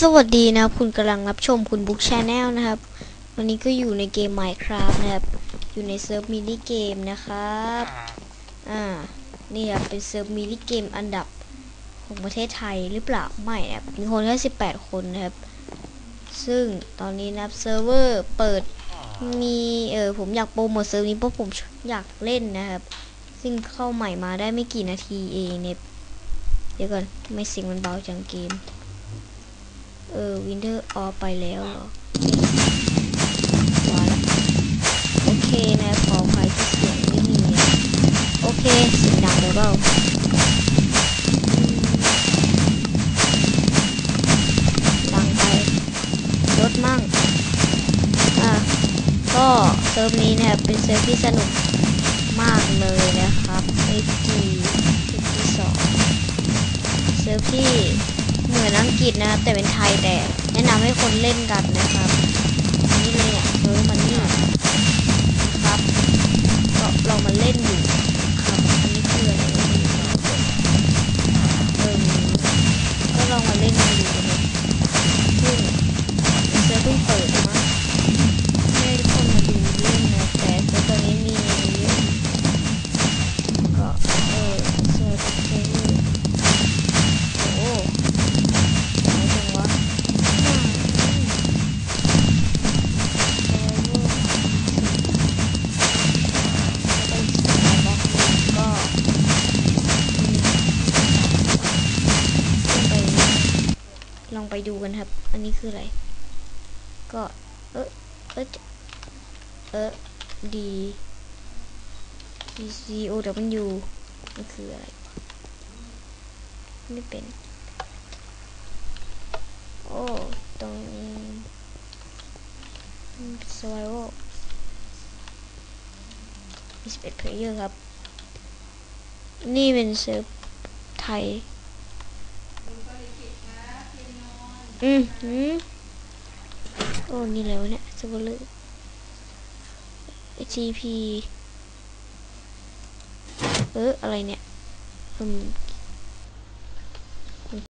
สวัสดีนะครับ คุณกำลังรับชมคุณบุ๊กชาแนลนะครับ วันนี้ก็อยู่ในเกม Minecraft นะครับ อยู่ในเซิร์ฟมินิเกมนะครับ อ่า นี่ครับเป็นเซิร์ฟมินิเกมอันดับของประเทศไทยหรือเปล่า ไม่นะครับมีคนแค่18คนนะครับ ซึ่งตอนนี้นะครับเซิร์ฟเวอร์เปิดมีเออผมอยากโปรโมทเซิร์ฟนี้เพราะผมอยากเล่นนะครับ ซึ่งเข้าใหม่มาได้ไม่กี่นาทีเองเนี่ย เดี๋ยวก่อนไม่สียงมันเบาจังเกม เออวินเทอร์ออไปแล้วเหรอโอเคนะขออภัยที่เสียงไม่มีโอเคเสียงดังไปเปล่าดังไปลดมั่งอะก็เซิร์ฟนี้เนี่ยเป็นเซิร์ฟที่สนุกมากเลยนะครับ HG ที่ ร์ฟที่เหมือนอังกฤษนะครับแต่เป็นไทยแต่แนะนำให้คนเล่นกันนะครับนี่เลยอะ ลองไปดูกันครับ อันนี้คืออะไร ก็เออเออเออดี D C O W มันคืออะไร ไม่เป็น โอ้ตรงนี้สไวโอมีสเอ็ดเพลเยอร์ครับ นี่เป็นเซิร์ฟไทย อืมอืมโอ้นี่เลยวะเนี่ยสวอลเลอร์ GP เอออะไรเนี่ยอืม